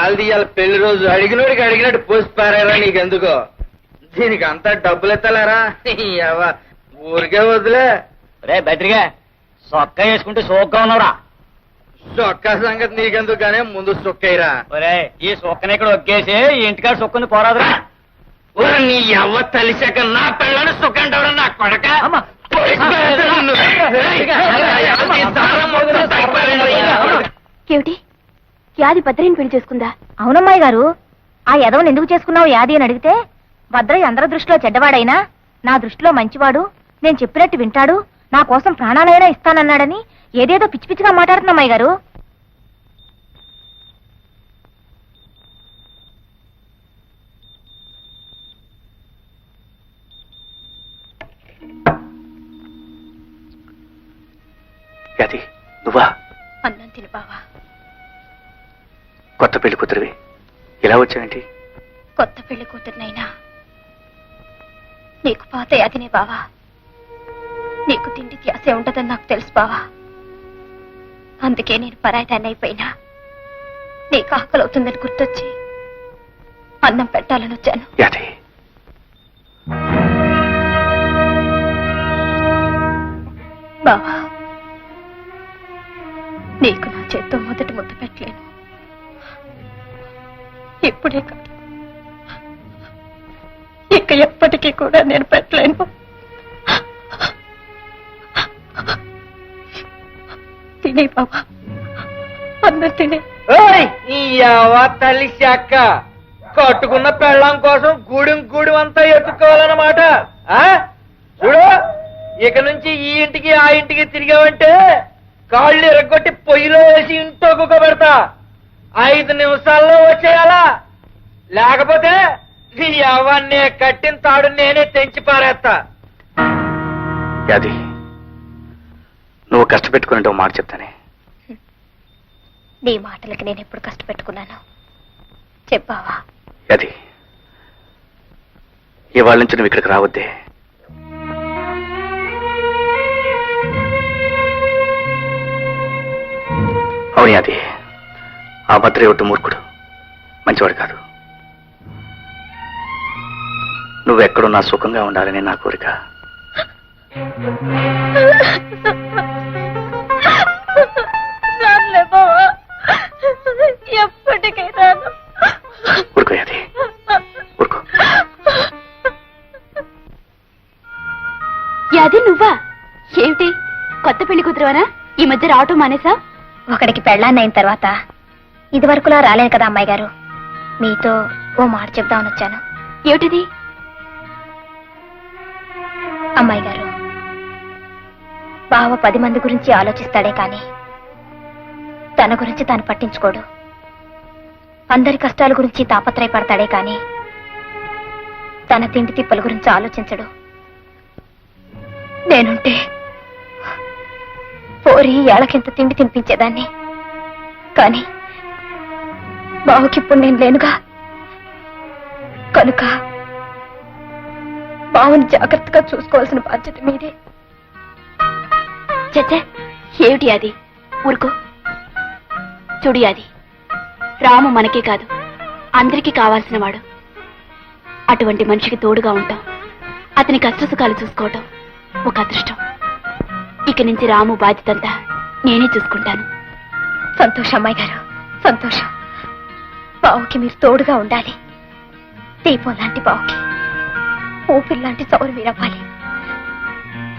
ఇవాళ పెళ్ళి రోజు అడిగినోడికి అడిగినట్టు పోసి పారారా నీకెందుకో? దీనికి అంతా డబ్బులు ఎత్తలేరా ఊరికే వదిలే. రే బెదిరిగా సొక్క వేసుకుంటే సోగ్గా ఉన్నావురా. చొక్కా సంగతి నీకెందుకు గానే ముందు చొక్కైరా ఒరే ఈ సొక్కని ఇక్కడ ఒగ్గేసి ఈ ఇంటికాడ సొక్కుంది పోరాదురా. నీ ఎవ్వ తలిసాక నా పిల్లని సుఖంటవరా నా కొడక? ఏమిటి? యాది భద్రని పెళ్ళి చేసుకుందా? అవునమ్మాయి గారు ఆ యదవని ఎందుకు చేసుకున్నావు యాది అని అడిగితే భద్రయ్య అందరి దృష్టిలో చెడ్డవాడైనా నా దృష్టిలో మంచివాడు నేను చెప్పినట్టు వింటాడు నా కోసం ప్రాణాలైనా ఇస్తానన్నాడని ఏదేదో పిచ్చి పిచ్చిగా మాట్లాడుతున్నమ్మాయి గారు. నువ్వా? అన్నం తిని బావా. కొత్త పెళ్ళి కూతురివి. ఇలా వచ్చావేంటి? కొత్త పెళ్ళి కూతురునైనా. నీకు పాత యాదినే బావా. నీకు తిండి ధ్యాసే ఉండదని నాకు తెలుసు బావా. అందుకే నేను పరాయిదాన్ని అయిపోయినా నీకు ఆకలి అవుతుందని గుర్తొచ్చి అన్నం పెట్టాలని వచ్చాను. యాది. బావా నీకు నా చేత్తో మొదటి ముద్ద పెట్టలేను. ఇప్పుడే కాదు. ఇక ఎప్పటికీ కూడా నేను పెట్టలేను. తినే బాబా. అందరు తినే. తల్లి శాఖ. కట్టుకున్న పెళ్ళం కోసం గూడెం గూడెం అంతా ఎత్తుకోవాలన్నమాట. ఆ? చూడు ఇక నుంచి ఈ ఇంటికి ఆ ఇంటికి తిరిగావంటే కాళ్ళు ఎరగొట్టి పొయ్యిలో వేసి ఇంట్లో కుక్కబెడతా. ఐదు నిమిషాల్లో వచ్చేయాలా? లేకపోతే నీ యవ్వన్నే కట్టిన తాడు నేనే తెంచి పారేస్తా. యాది నువ్వు కష్టపెట్టుకుని మాట చెప్తానే. నీ మాటలకి నేను ఎప్పుడు కష్టపెట్టుకున్నాను? చెప్పావా? యాది ఇవాళ నుంచి నువ్వు ఇక్కడికి రావద్దే. అవును యాది. ఆ భద్రే ఒట్టు మూర్ఖుడు. మంచివాడు కాదు. నువ్వెక్కడున్నా సుఖంగా ఉండాలని నా కోరిక. రానులే బావా. ఎప్పటికీ రాను ఊరుకో యాది. నువ్వా? ఏమిటి? కొత్త పెళ్ళి కూతురువనా? ఈ మధ్య రావటం మానేసా? ఒకడికి పెళ్ళాన్ని అయిన తర్వాత ఇదివరకులా రాలేను కదా అమ్మాయి గారు. మీతో ఓ మాట చెప్దామని వచ్చాను. ఏమిటిది? అమ్మాయి గారు బావ పది మంది గురించి ఆలోచిస్తాడే కాని తన గురించి తాను పట్టించుకోడు. అందరి కష్టాల గురించి తాపత్రయపడతాడే కాని తన తిండి తిప్పల గురించి ఆలోచించడు. నేనుంటే పోరి ఏళ్ళకింత తిండి తినిపించేదాన్ని. కానీ బావకిప్పుడు నేను లేనుగా. కనుక బావని జాగ్రత్తగా చూసుకోవాల్సిన బాధ్యత మీదే. చచ్చే ఏమిటి అది? ఊరుకో. చూడి అది రాము మనకే కాదు అందరికీ కావాల్సిన వాడు. అటువంటి మనిషికి తోడుగా ఉంటాం. అతని కష్టసుఖాలు చూసుకోవటం ఒక అదృష్టం. ఇక నుంచి రాము బాధ్యతంతా నేనే చూసుకుంటాను. సంతోషం అమ్మాయి గారు. సంతోషం. బావుకి మీరు తోడుగా ఉండాలి. దీపం లాంటి బావుకి ఊపిరి లాంటి సౌరు మీరవ్వాలి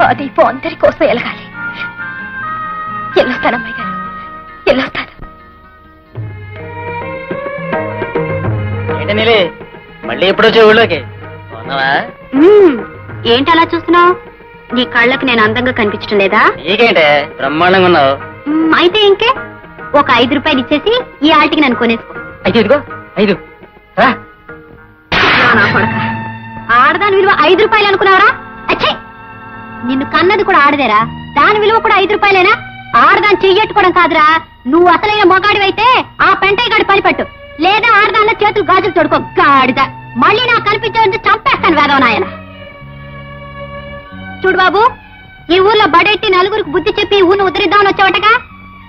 ఆ దీపం అందరి కోసం ఎలగాలి వెళ్ళొస్తాను అమ్మాయి గారు వెళ్ళొస్తాను ఏంటి నీలి? మళ్ళీ ఎప్పుడు వచ్చే ఊళ్ళోకి? ఉన్నావా ఏంటి అలా చూస్తున్నావు? నీ కళ్ళకి నేను అందంగా కనిపించడం లేదా? నీకేంటే? బ్రహ్మాండంగా ఉన్నావు. అయితే ఇంకే ఒక ఐదు రూపాయలు ఇచ్చేసి ఈ ఆల్టికి నన్ను కొనేసుకో. అయితే ఇదిగో ఐదు. రా. నా కొడక. ఆడదాని విలువ ఐదు రూపాయలు అనుకున్నావరా? అచ్చే! నిన్ను కన్నది కూడా ఆడదేరా. దాని విలువ కూడా ఐదు రూపాయలేనా? ఆడదాన్ని చెయ్యట్టుకోవడం కాదురా. నువ్వు అసలైన మొగాడివైతే ఆ పెంటయ్య గాడి పనిపెట్టు లేదా ఆడదానిలో చేతులు గాజులు తొడుకో. గాడిద. మళ్ళీ నాకు కనిపించే చంపేస్తాను వేదవనాయన చూడు బాబు ఈ ఊర్లో బడెట్టి నలుగురికి బుద్ధి చెప్పి ఈ ఊరిని ఉద్ధరిద్దామని వచ్చావటగా?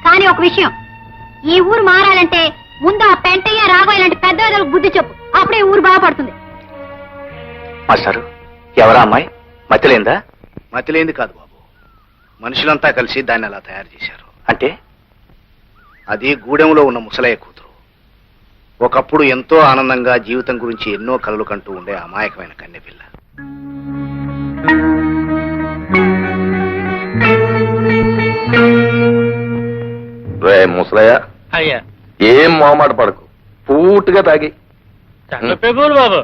కానీ ఒక విషయం. ఈ ఊరు మారాలంటే ముందు ఆ పెంటయ్య రాఘవ ఇలాంటి పెద్ద బుద్ధి చెప్పు. అప్పుడే ఊరు బాగుపడుతుంది మాస్టారు ఎవరా అమ్మాయి? మతిలేందా? మతిలేంది కాదు బాబు. మనుషులంతా కలిసి దాన్ని అలా తయారు చేశారు. అంటే? అది గూడెంలో ఉన్న ముసలయ్య కూతురు. ఒకప్పుడు ఎంతో ఆనందంగా జీవితం గురించి ఎన్నో కలలు కంటూ ఉండే అమాయకమైన కన్నెపిల్ల. రే ముసలయ్య. అయ్యా. ఏం మొహమాట పడకు. పూర్తిగా తాగి. ప్రభువులు బాబు.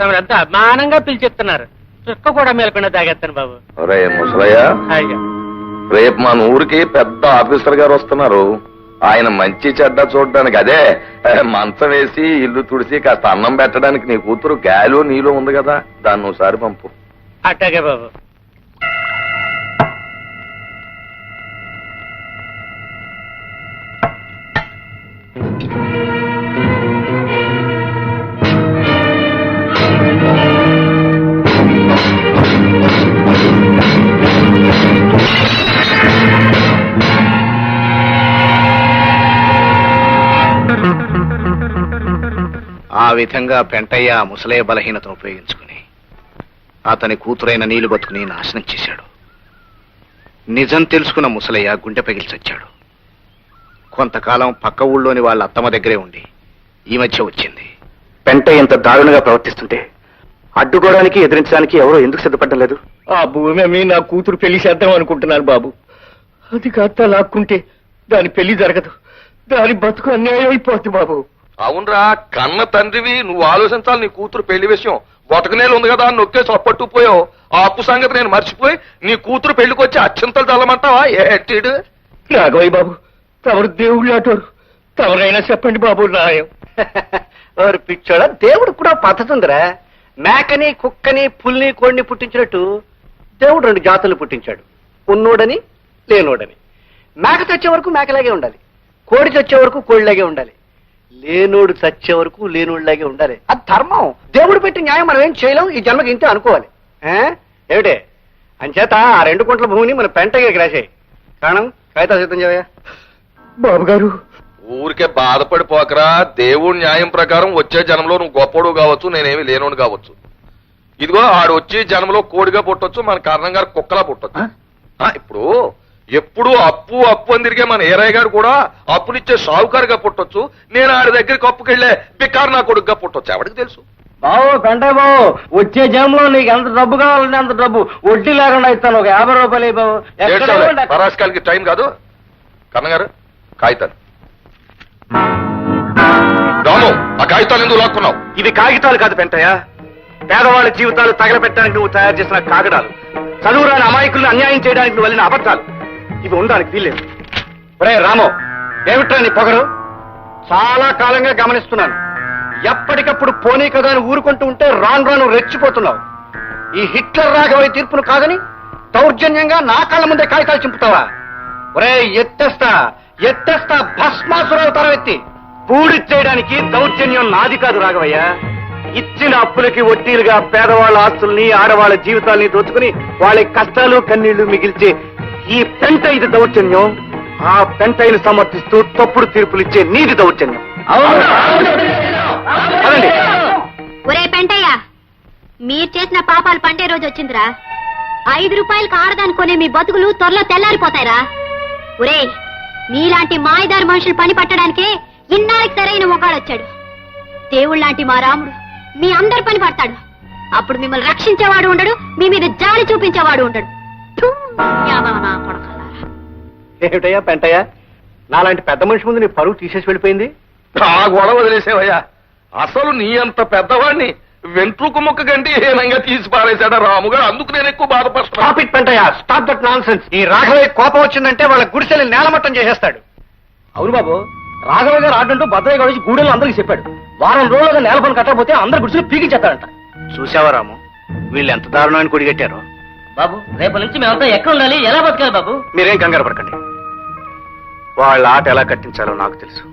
తమరంతా అభిమానంగా పిలిచిస్తున్నారు చుక్క కూడా మేలకుండా తాగేస్తాను బాబు. రే ముసలయ్య. రేపు మన ఊరికి పెద్ద ఆఫీసర్ గారు వస్తున్నారు. ఆయన మంచి చెడ్డ చూడడానికి. అదే మంచం వేసి ఇల్లు తుడిసి కాస్త అన్నం పెట్టడానికి నీ కూతురు గాలి నీళ్ళు ఉంది కదా. దాన్ని ఒకసారి పంపు. అట్టాగే బాబు. విధంగా పెంటయ్య ఆ ముసలయ్య బలహీనతను ఉపయోగించుకుని అతని కూతురైన నీళ్ళు బతుకుని నాశనం చేశాడు. నిజం తెలుసుకున్న ముసలయ్య గుండె పగిలి చచ్చాడు. కొంతకాలం పక్క ఊళ్ళోని వాళ్ళ అత్తమ్మ దగ్గరే ఉండి ఈ మధ్య వచ్చింది. పెంట ఇంత దారుణంగా ప్రవర్తిస్తుంటే అడ్డుకోవడానికి ఎదిరించడానికి ఎవరో ఎందుకు సిద్ధపడడం లేదు? ఆ భూమి అమ్మి నా కూతురు పెళ్ళి చేద్దాం అనుకుంటున్నాను బాబు. అది కాస్త లాక్కుంటే దాని పెళ్ళి జరగదు. దాని బతుకు అన్యాయం అయిపోతుంది బాబు. అవునరా కన్న తండ్రివి నువ్వు ఆలోచించాలి నీ కూతురు పెళ్ళి విషయం. బొటకనేలు ఉంది కదా అని నొక్కేసి అప్పట్టుకుపోయావు ఆ అప్పు సంగతి నేను మర్చిపోయి నీ కూతురు పెళ్ళికి వచ్చి అత్యంతలు చల్లమంటావా? ఏటీడు రాఘవయ్య బాబు తమరు దేవుళ్ళు అటోరు. తమరైనా చెప్పండి బాబు న్యాయం. ఓరి పిచ్చోడ దేవుడు కూడా పద్ధతి ఉందిరా మేకని కుక్కని పుల్ని కోడిని పుట్టించినట్టు దేవుడు రెండు జాతులు పుట్టించాడు. ఉన్నోడని లేనోడని. మేక చచ్చే వరకు మేకలాగే ఉండాలి. కోడి చచ్చే వరకు కోడిలాగే ఉండాలి. లేనోడు చచ్చే వరకు లేనోడిలాగే ఉండాలి. అది ధర్మం. దేవుడు పెట్టి న్యాయం మనం ఏం చేయలేం ఈ జన్మకి ఇంతే అనుకోవాలి. ఆ? ఏమిటే? అంచేత ఆ రెండు కుంట్ల భూమిని మన పెంటగా రాసాయి. కారణం? కాగితాలు సిద్ధం చేయవయ్యా బాబు గారు ఊరికే బాధపడిపోకరా. దేవుడి న్యాయం ప్రకారం వచ్చే జనంలో నువ్వు గొప్పడు కావచ్చు నేనేమి లేనోడు కావచ్చు. ఇదిగో ఆడు వచ్చి జనంలో కోడిగా పుట్టొచ్చు మన కారణం గారు కుక్కలా పుట్టొచ్చు. ఆ, ఇప్పుడు ఎప్పుడు అప్పు అప్పు అని తిరిగే మన ఏరయ్య గారు కూడా అప్పునిచ్చే సావుకారుగా పుట్టొచ్చు. నేను ఆడి దగ్గరికి అప్పుకెళ్ళే బికారు నా కొడుకుగా పుట్టొచ్చు. ఎవరికి తెలుసు? బావు పెంటే బావు వచ్చే జనంలో నీకు ఎంత డబ్బు కావాలంటే అంత డబ్బు. వడ్డీ లేకుండా ఇస్తాను. ఒక యాభై రూపాయలు బావు. అక్కడ. పరాస్కాలకి టైం కాదు. కన్నగారు కాగితాలు. రాము ఆ కాగితాలు ఎందుకు లాక్కున్నావు? ఇవి కాగితాలు కాదు పెంటయ్య. పేదవాళ్ళ జీవితాలు తగలబెట్టడానికి నువ్వు తయారు చేసిన కాగడాలు చదువురాని అమాయకులను అన్యాయం చేయడానికి నువ్వు వెళ్ళిన అబద్ధాలు. ఇవి ఉండడానికి వీల్లేదు. ఒరే రామో ఏమిట్రా నీ పొగరు? చాలా కాలంగా గమనిస్తున్నాను. ఎప్పటికప్పుడు పోనీ కదా అని ఊరుకుంటూ ఉంటే రాను రాను రెచ్చిపోతున్నావు. ఈ హిట్లర్ రాఘవయ్య తీర్పును కాదని దౌర్జన్యంగా నా కాళ్ళ ముందే కాగితాలు చింపుతావా? ఒరే ఎత్తేస్తా ఎత్తేస్తా భస్మాసురావు తరవెత్తి పూడి చేయడానికి దౌర్జన్యం నాది కాదు రాఘవయ్య. ఇచ్చిన అప్పులకి వడ్డీలుగా పేదవాళ్ళ ఆస్తుల్ని ఆడవాళ్ళ జీవితాల్ని దోచుకుని వాళ్ళ కష్టాలు కన్నీళ్ళు మిగిల్చి ఈ పెంట ఇది దౌర్జన్యం ఆ పెంటైని సమర్థిస్తూ తప్పుడు తీర్పులు ఇచ్చే నీది దౌర్జన్యం. ఒరే పెంటయ్య మీరు చేసిన పాపాలు పండే రోజు వచ్చిందిరా. ఐదు రూపాయలకు ఆడదాని కొనే మీ బతుకులు త్వరలో తెల్లారిపోతాయిరా. ఒరే మీలాంటి మాయదారి మనుషులు పని పట్టడానికే ఇన్నాళ్ళకి సరైన వచ్చాడు. దేవుళ్ళలాంటి మా రాముడు మీ అందరి పని పడతాడు. అప్పుడు మిమ్మల్ని రక్షించేవాడు ఉండడు మీ మీద జాలి చూపించేవాడు ఉండడు. ఏమిటయ్యా పెంటయ్యా? నాలాంటి పెద్ద మనిషి ముందు నీ పరువు తీసేసి వెళ్ళిపోయింది? ఆ గొడవ వదిలేసేవయ్యా. అసలు నీ అంత పెద్దవాడిని వెంట్రుకు ముక్క గంటి హీనంగా తీసి పారేశాడు రాముగారు అందుకు నేను ఎక్కువ బాధపడుతున్నా stop it Pentayya. Stop that non ఈ రాఘవయ్య కోపం వచ్చిందంటే వాళ్ళ గుడిసెలు నేలమట్టం చేసేస్తాడు. అవును బాబు రాఘవ గారు ఆడంటూ భద్రయ్య గారు వచ్చి గూడెలు అందరికి చెప్పాడు. వారం రోజులుగా నేల పని కట్టకపోతే అందరు గుడిసెలు పీకించేస్తాడంట. చూసావా రాము? వీళ్ళు ఎంత దారుణాన్ని కొడిగట్టారో బాబు రేపటి నుంచి మేమంతా ఎక్కడ ఉండాలి? ఎలా బతకాలి బాబు? మీరేం కంగారు పడకండి. వాళ్ళ ఆట ఎలా కట్టించాలో నాకు తెలుసు.